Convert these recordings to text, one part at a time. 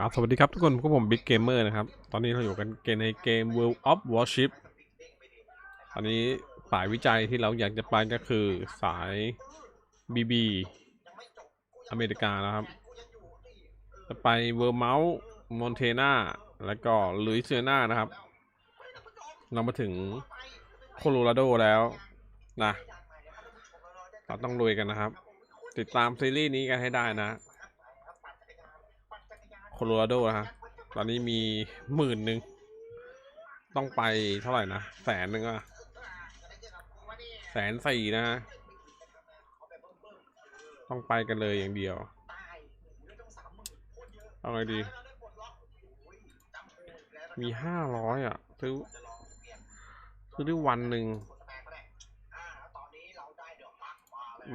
ครับสวัสดีครับทุกคนพวกผมบิ๊กเกมเมอร์นะครับ ตอนนี้เราอยู่กันเกมในเกม World of Warship ตอนนี้สายวิจัยที่เราอยากจะไปก็คือสาย BB อเมริกานะครับ จะไปเวอร์เมาส์มอนเทนาแล้วก็ลุยเซียนานะครับ เรามาถึงโคโลราโดแล้วนะเราต้องลุยกันนะครับ ติดตามซีรีส์นี้กันให้ได้นะ โคโลราโดนะฮะ ตอนนี้มีหมื่นหนึ่ง ต้องไปเท่าไหร่นะ แสนหนึ่งอะแสนสี่นะ ต้องไปกันเลยอย่างเดียว เอาไงดี มีห้าร้อยอะ ซื้อ ซื้อได้วันหนึ่ง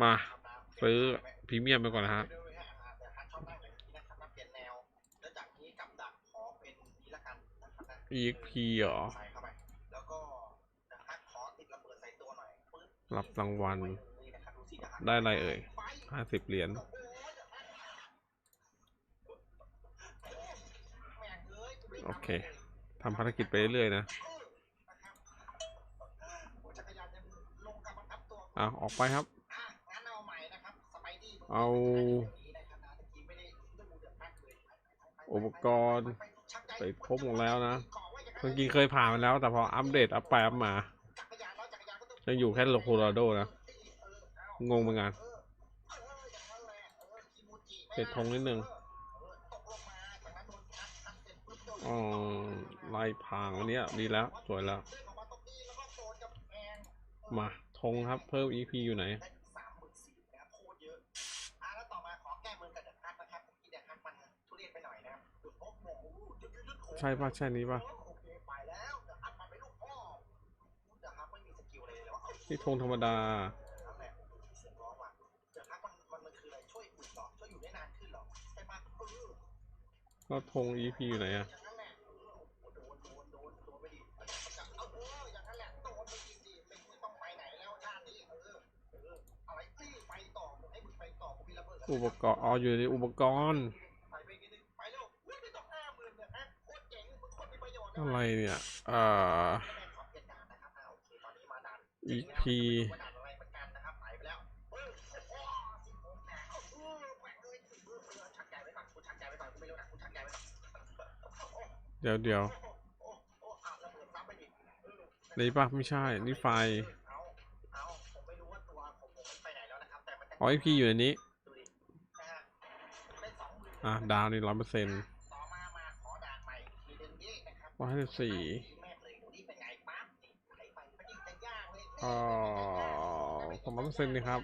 มา ซื้อพรีเมียมไปก่อนนะฮะ EXP เหรอรับรางวัล ได้อะไรเอ่ยห้าสิบเหรียญโอเคทำภารกิจไปเรื่อยๆนะอะออกไปครับ เอาอุปกรณ์ไปครบหมดแล้วนะ เมื่อกี้เคยผ่านมาแล้วแต่พออัปเดตอัปไปอัปมายังอยู่แค่โลโคโราโดนะ งงเหมือนกันเปิดธงนิดนึงอ๋อไล่พางอันนี้ดีแล้ว สวยแล้ว มาธงครับเพิ่ม EP อยู่ไหนใช่ป่ะ ใช่นี้ป่ะ นี่ธงธรรมดาแล้วธง EP อยู่ไหนอะอุปกรณ์อ๋ออยู่ในอุปกรณ์อะไรเนี่ยอ่อ EP เดี๋ยวเดี๋ยวนี่ปะไม่ใช่ นี่ไฟอ๋อ EP อยู่ในนี้ อะ ดาวนี่ร้อยเปอร์เซ็นต์ร้อยห้าสิบสี่ อ๋อสองร้อยเซ็นนี่ครับ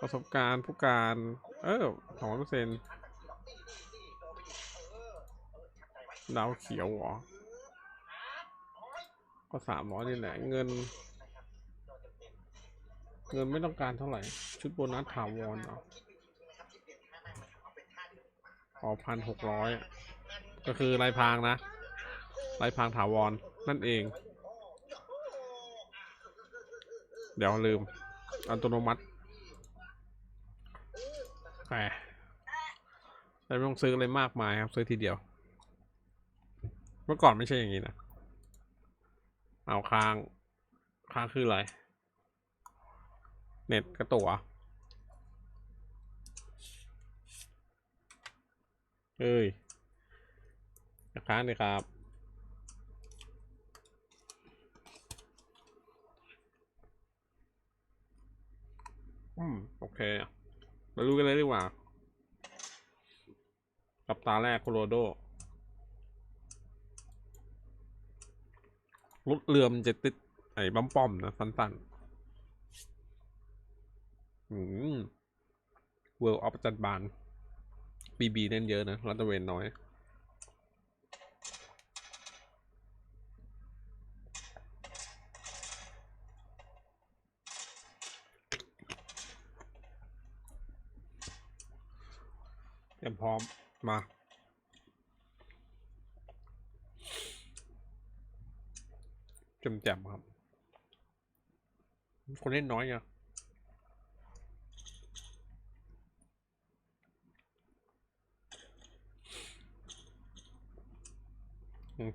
ประสบการณ์ผู้การ เออสองร้อยเปอร์เซ็นต์ดาวเขียวเหรอ ก็สามร้อยนี่แหละ เงิน เงินไม่ต้องการเท่าไหร่ ชุดโบนัสถาวรเหรออ๋อพันหกร้อยก็คือลายพรางนะลายพรางถาวรนั่นเอง เดี๋ยวลืม อัตโนมัติแหมแต่ไม่ต้องซื้ออะไรมากมายครับซื้อทีเดียว เมื่อก่อนไม่ใช่อย่างนี้นะ เอาค้าง ค้างคืออะไร เน็ตกระตุกเอ้ยค้างเลยครับ อืม โอเค มารู้กันเลยดีกว่า กับตาแรกโคโรโดรถเรือมันจะติด ไอ้บัมปอมนะสั้นๆอืมเวิร์ลออฟจัดบานบีบีเล่นเยอะนะรัตเวนน้อย พร้อมมา จำแจมครับ คนเล่นน้อยไง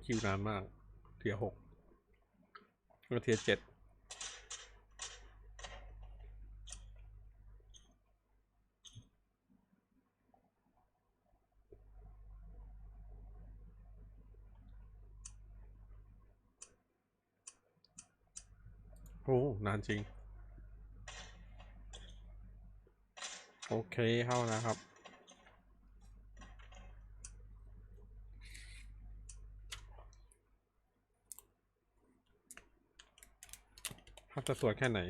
คิวนานมาก เทียหกแล้วเทียเจ็ดานจริง โอเคเข้าแล้วครับ ภาพจะสวยแค่ไหน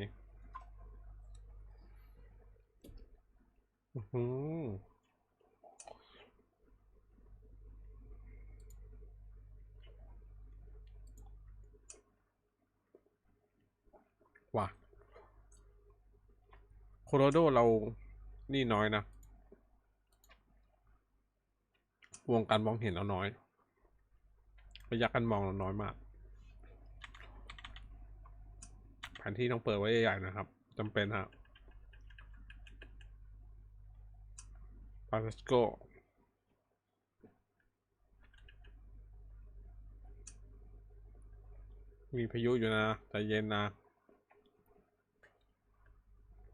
อือหือว่ะ โคโรโดเรานี่น้อยนะ วงการมองเห็นเราน้อย ระยะการมองเราน้อยมาก แผนที่ต้องเปิดไว้ใหญ่ๆนะครับจำเป็นฮะปาเลสโกมีพายุอยู่นะใจเย็นนะ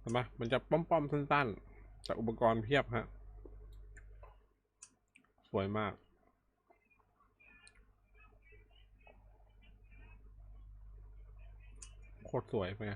เห็นปะมันจะป้อมๆสั้นๆ แต่อุปกรณ์เพียบฮะ สวยมาก โคตรสวยไปนไง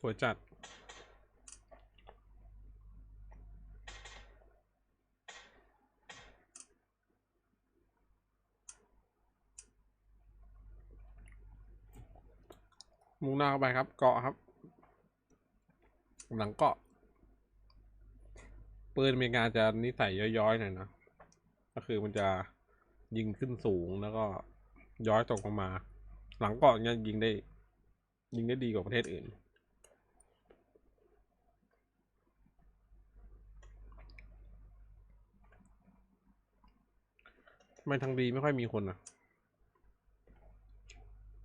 สวยจัด มุ่งหน้าเข้าไปครับ เกาะครับ หลังเกาะปืนอเมริกาจะนิสัยย้อยๆหน่อยนะ ก็คือมันจะยิงขึ้นสูงแล้วก็ย้อยตกลงมา หลังเกาะเนี่ยยิงได้ ยิงได้ดีกว่าประเทศอื่น ไมทางดีไม่ค่อยมีคนอะ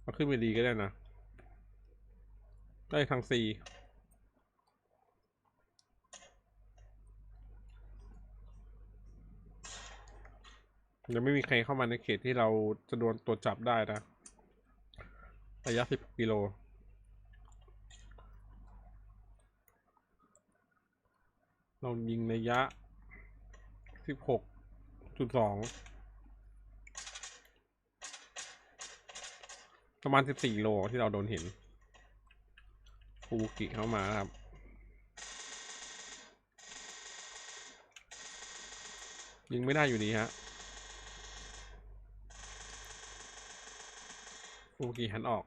มาขึ้นไปดีก็ได้นะ ได้ทางซียังไม่มีใครเข้ามาในเขตที่เราจะโดนตรวจจับได้นะ ระยะสิบกิโลเรายิงระยะสิบหกจุดสอง ประมาณสิบสี่โลที่เราโดนเห็นฟูบุกิเข้ามาครับ ยิงไม่ได้อยู่ดีฮะฟูบุกิหันออก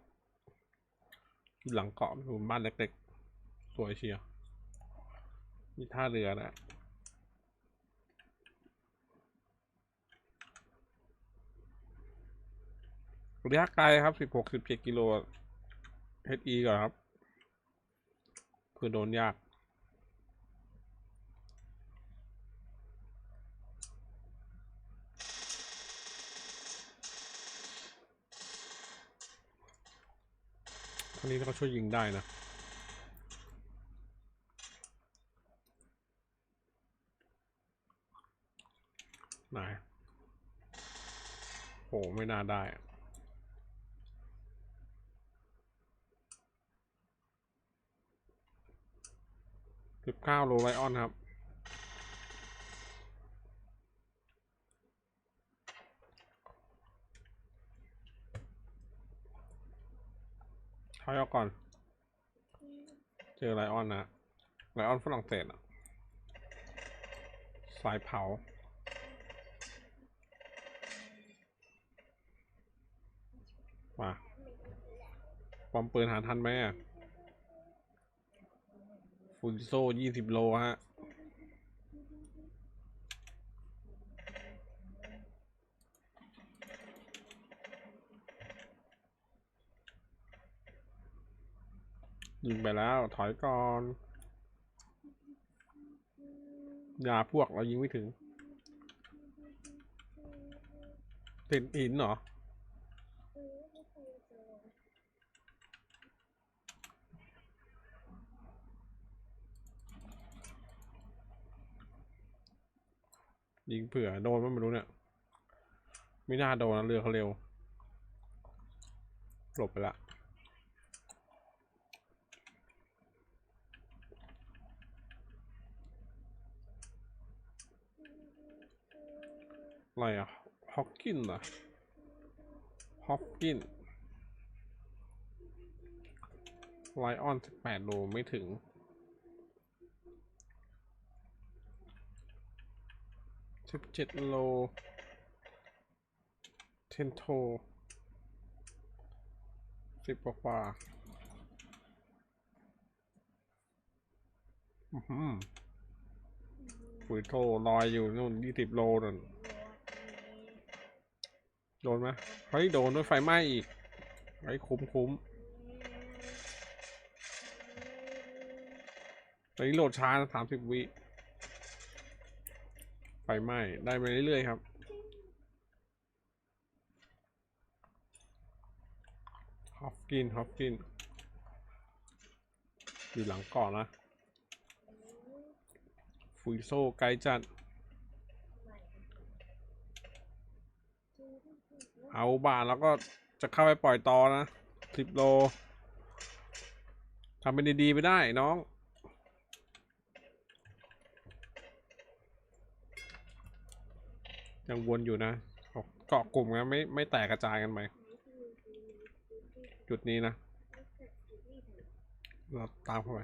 อยู่หลังเกาะอยู่บ้านเล็กๆสวยเชียวมีท่าเรือนะ ระยะไกลครับสิบหกสิบเจ็ดกิโล HE ก่อนครับเพื่อโดนยากท่านี้เขาช่วยยิงได้นะไหนโหไม่น่าได้ สิบเก้าโลไลออนครับ ถอยออกก่อน เจอไลออนนะไลออนฝรั่งเศสอะสายเผามาปอมปืนหาทันไหมอะ ฟูจิโซ่ยี่สิบโลฮะยิงไปแล้ว ถอยก่อนอย่าพวกเรายิงไม่ถึง ติดหินเหรออไม่เคยเจอ ยิงเผื่อโดนมั้ยไม่รู้เนี่ยไม่น่าโดนนะเรือเขาเร็ว หลบไปละอะไรอะฮอกกินเหรอฮอกกินไลออนสิบแปดโลไม่ถึง สิบเจ็ดโล เทนโทสิบกว่าๆอื้อหือปุ๋ยโทลอยอยู่นู่นยี่สิบโลนั่นโดนไหมเฮ้ยโดนด้วยไฟไหม้อีกไอ้คุ้มคุ้มตอนนี้โหลดช้าสามสิบวิ ไฟไหม้ได้มาเรื่อยๆครับ ฮอฟกิน ฮอฟกิน อยู่หลังเก่อนนะ ฟุยโซไกลจัด เอาบานแล้วก็จะเข้าไปปล่อยต่อนะสิบโลทำเป็นดี ๆ ไปได้น้อง ยังวนอยู่นะเกาะกลุ่มนะไม่ไม่แตกกระจายกันไปจุดนี้นะ เราตามเข้าไป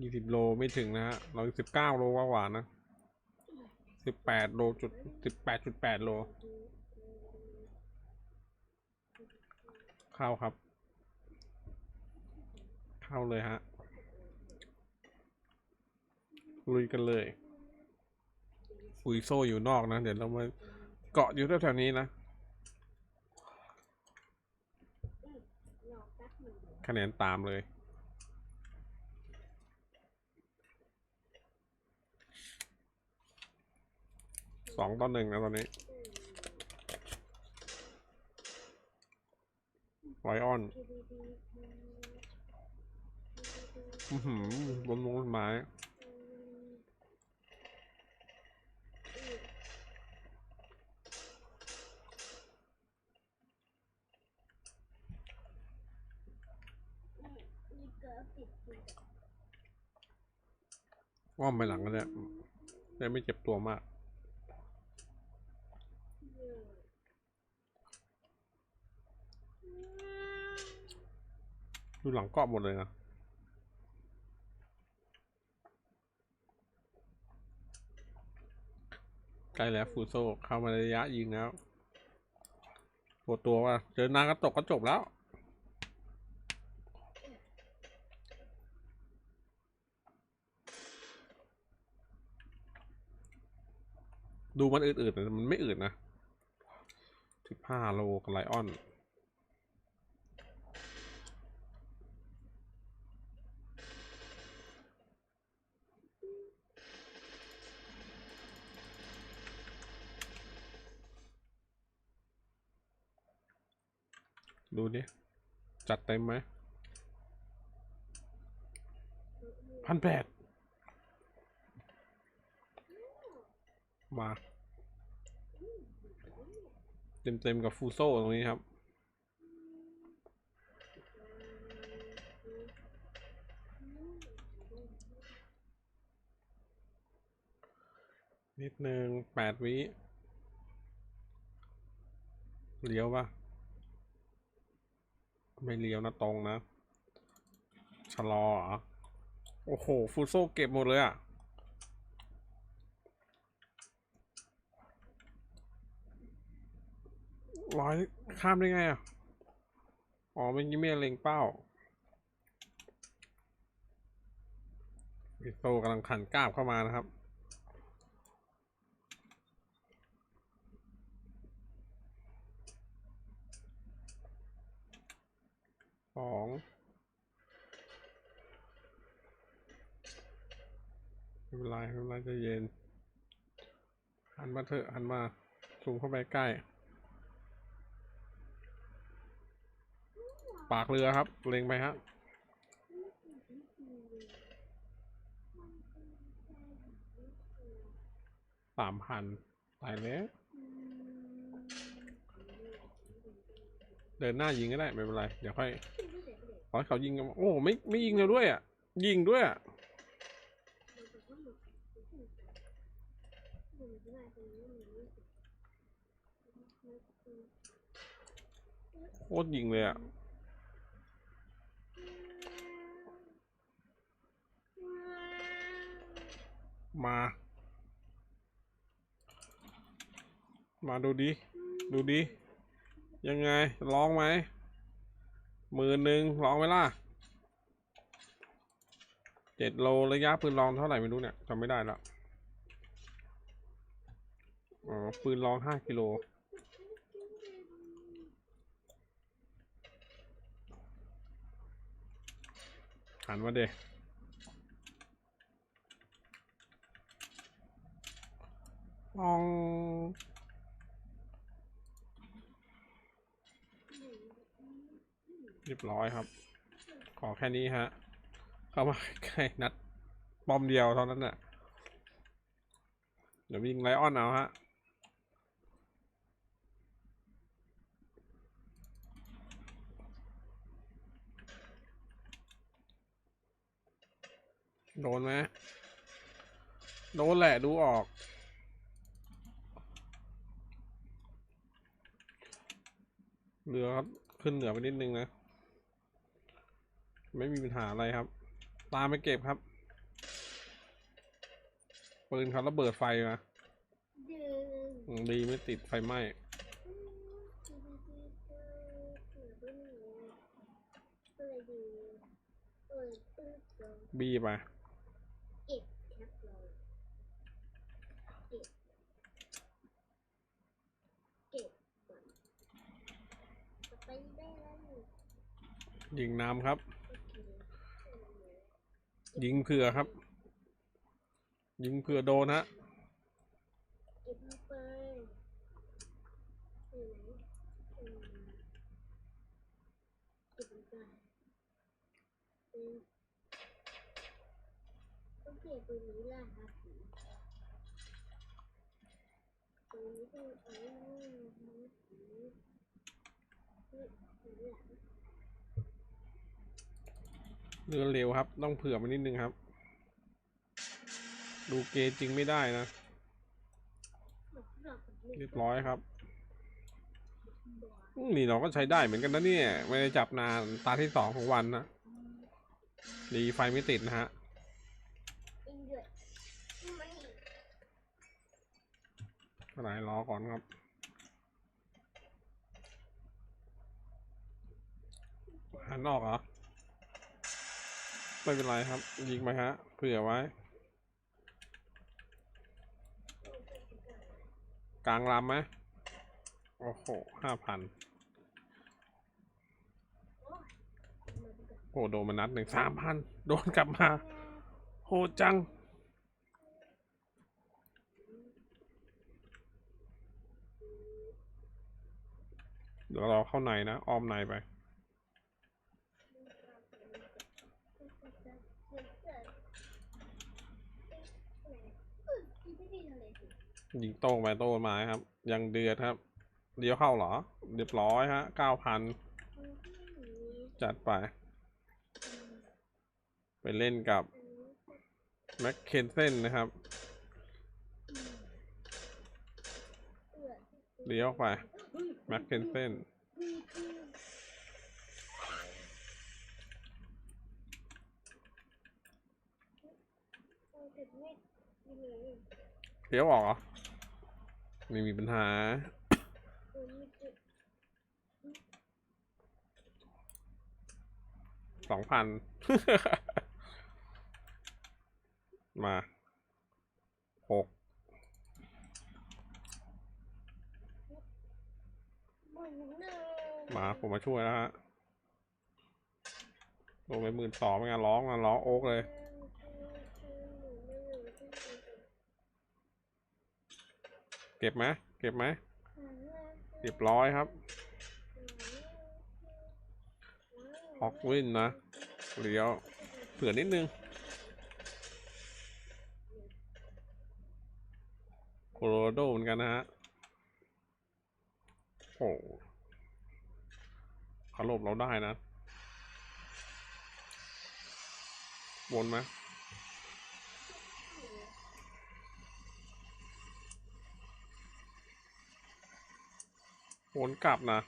ยี่สิบโลไม่ถึงนะฮะ เราสิบเก้าโลกว่าๆนะสิบแปดโลจุดสิบแปดจุดแปดโล เข้าครับ เข้าเลยฮะ ลุยกันเลยฟุยโซอยู่นอกนะ เดี๋ยวเรามาเกาะอยู่แถวๆนี้นะคะแนนตามเลยสองต่อหนึ่งนะตอนนี้ไลออนอือหือบนลงต้นไม้ มีเกลื อปิดปิดอ้อมไปหลังกันเนี่ยได้ไม่เจ็บตัวมากดูหลังเกาะหมดเลยนะใกล้แล้วฟูโซเข้ามาในระยะยิงแล้วปวดตัวว่าเจอนางกระตกก็จบแล้ว ดูมันอืดๆแต่มันไม่อืดนะสิบห้าโลกับไลออนดูดิ จัดเต็มไหมพันแปด มาเต็มเต็มๆกับฟูโซตรงนี้ครับ นิดหนึ่งแปดวิเลี้ยวปะไม่เลี้ยวนะตรงนะ ชะลอเหรอ โอ้โห ฟูโซเก็บหมดเลยอะ ร้อยข้ามได้ไงอะ อ๋อเมื่อกี้ไม่เล็งเป้าฟูโซกำลังขันกราบเข้ามานะครับ สองไม่เป็นไรไม่เป็นไรจะเย็น หันมาเถอะหันมาซูมเข้าไปใกล้ ปากเรือครับ เล็งไปฮะสามพันตายแล้วเดินหน้ายิงก็ได้ไม่เป็นไร เดี๋ยวค่อยขอให้เขายิงกันโอ้ไม่ไม่ยิงเราด้วยอะ ยิงด้วยอะโคตรยิงเลยอะ มา มาดูดิ ดูดิ ยังไง ร้องไหม มื่นหนึ่งร้องไหมล่ะเจ็ดโลระยะปืนลองเท่าไหร่ไม่รู้เนี่ยจำไม่ได้ละอ๋อ ปืนลองห้ากิโลหันมาเด องเรียบร้อยครับ ขอแค่นี้ฮะ เข้ามาใกล้นัดบอมเดียวเท่านั้นน่ะ เดี๋ยวยิงไลออนเอาฮะโดนไหมโดนแหละดูออก เรือครับขึ้นเหนือไปนิดนึงนะ ไม่มีปัญหาอะไรครับ ตามไปเก็บครับปืนเขาระเบิดไฟมาดีไม่ติดไฟไหม้บีไป เก็บครับลงเก็บเก็บก่อนจะไปได้แล้วนี่ ยิงน้ำครับ ยิงเผื่อครับ ยิงเผื่อโดนฮะเก็บมาไปอยู่ไหนอืมเก็บมาไปอืมโอเคตัวนี้ล่ะครับตัวนี้ต้องเอาไว้ให้สีสีสีหลัง เรือเร็วครับ ต้องเผื่อมานิดนึงครับ ดูเกจจริงไม่ได้นะ เรียบร้อยครับ นี่เราก็ใช้ได้เหมือนกันนะเนี่ย ไม่ได้จับนานตาที่สองของวันนะดีไฟไม่ติดนะฮะอินเดียมันอะไรรอก่อนครับ หันออกเหรอ ไม่เป็นไรครับ ยิงไปฮะ เผื่อไว้ กลางลำไหมโอ้โหห้าพันโอ้โดนมานัดหนึ่งสามพันโดนกลับมา โหจังเดี๋ยวเราเข้าในนะอ้อมในไป ยิงโต้ไปโต้ม้ครับ ยังเดือดครับ เดียวเข้าเหรอ เรียบร้อยฮะเก้าพันจัดไป ไปเล่นกับแม็กเคนเซนนะครับเลี้ยวไปแม็กเคนเซนเลี้ยวออกเหรอ ไม่มีปัญหา สองพัน มา หก มา ผมมาช่วยแล้วฮะลงไปหมื่นสองเป็นไงร้องนะร้องโอ๊กเลย ก็บไหมเก็บไหมหาว่าเรียบร้อยครับออกวินนะเลี้ยวเผื่อนิดนึงโคโลราโดเหมือนกันนะฮะโอ้เขาหลบเราได้นะวนไหม วนกลับนะ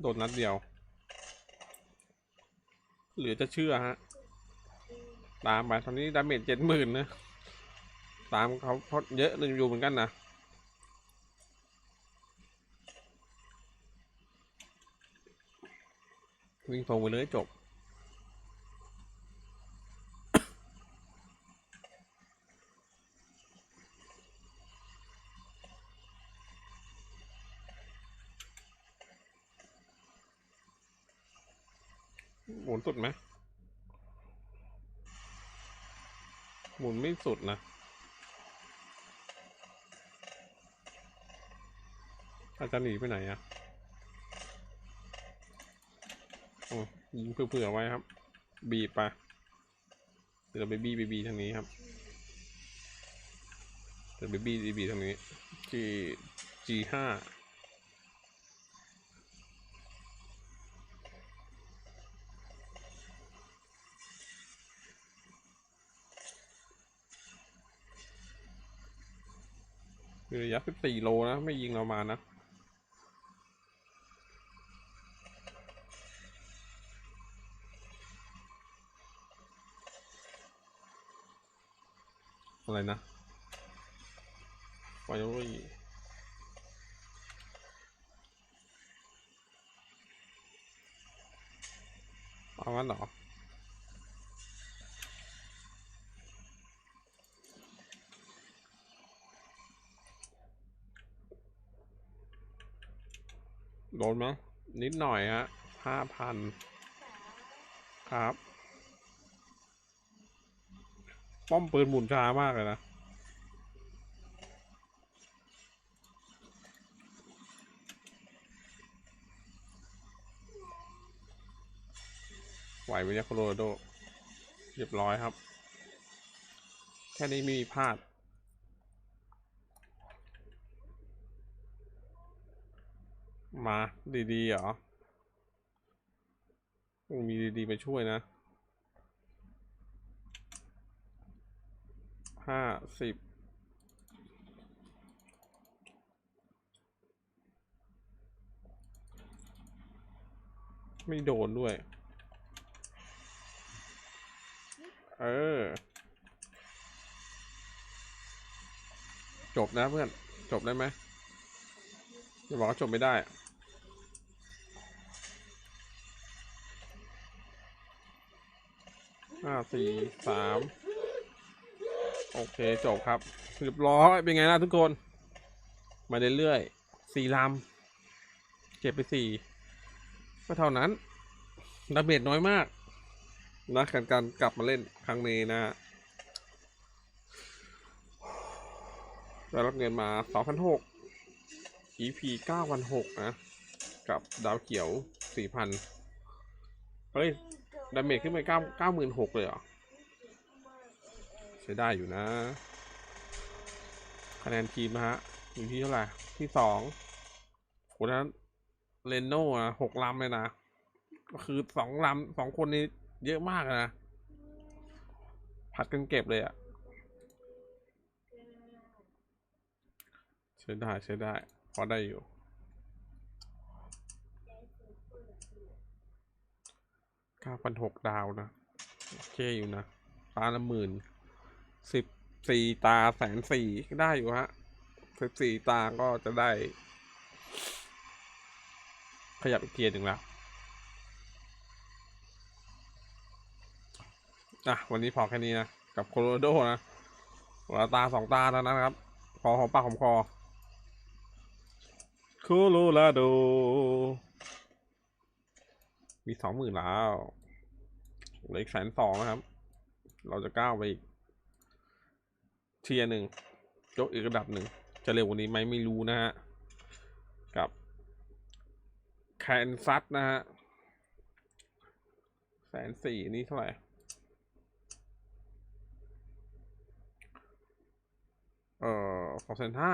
โดนนัดเดียวหลือจะเชื่อฮะ ตามไปตอนนี้ดาเมจเจ็ดหมื่นนะ ตามเขาเพราะเยอะเลยอยู่เหมือนกันนะวิ่งตรงไปเลยจบ สุดไหม หมุนไม่สุดนะ อาจจะหนีไปไหนอะโอ้ยิงเผื่อๆไว้ครับ บีบไป เดี๋ยวเราไปบีบีบีทางนี้ครับเดี๋ยวไปบีบีบีทางนี้ G G ห้า มีระยะ14โลนะ ไม่ยิงเรามานะอะไรนะไฟลุยเอางั้นเหรอ โดนไหมนิดหน่อยฮะห้าพันครับ ป้อมปืนหมุนช้ามากเลยนะ ไหวไหมเนี่ยโคโลราโดเรียบร้อยครับ แค่นี้ไมมีพลาด มาดีๆเหรอ มีดีๆมาช่วยนะห้าสิบไม่โดนด้วย เออ จบนะเพื่อน จบได้ไหมอย่าบอกว่าจบไม่ได้ ห้าสี่สามโอเคจบครับเรียบร้อยเป็นไงล่ะทุกคน มาเรื่อยๆสี่ลำเจ็บไปสี่ก็เท่านั้นดาเมจน้อยมากนะการการกลับมาเล่นครั้งนี้นะฮะได้รับเงินมาสองพันหก EP เก้าพันหกนะ กับดาวเขียวสี่พันเฮ้ย ดาเมจขึ้นไปเก้าเก้าหมื่นหกเลยเหรอ ใช้ได้อยู่นะคะแนนทีมนะฮะ อยู่ที่เท่าไหร่ ที่สองโหนั้นเรนโน่อะหกลำเลยนะ ก็คือสองลำสองคนนี้เยอะมากนะ ผัดกันเก็บเลยอะใช้ได้ใช้ได้ พอได้อยู่ เก้าพันหกดาวนะ โอเคอยู่นะตาละหมื่นสิบสี่ตาแสนสี่ได้อยู่ฮะสิบสี่ตาก็จะได้ ขยับอีกเกียร์หนึ่งแล้วอะวันนี้พอแค่นี้นะ กับโคโลราโดนะวันละตาสองตาแล้วนะครับ พอหอมปากหอมคอโคโลราโด มีสองหมื่นแล้วเหลืออีกแสนสองนะครับ เราจะก้าวไปอีกเทียหนึ่งยกอีกระดับหนึ่ง จะเร็วกว่านี้ไหมไม่รู้นะฮะ กับแคนซัสนะฮะแสนสี่นี่เท่าไหร่เอ่อสองแสนห้า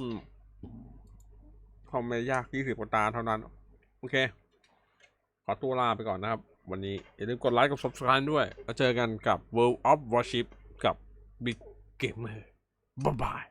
อืม คอมไม่ยากยี่สิบกว่าตาเท่านั้น โอเค ขอตัวลาไปก่อนนะครับ วันนี้ อย่าลืมกดไลค์กด subscribe ด้วย แล้วเจอกันกับ World of Warship กับ Big Gamer บ๊ายบาย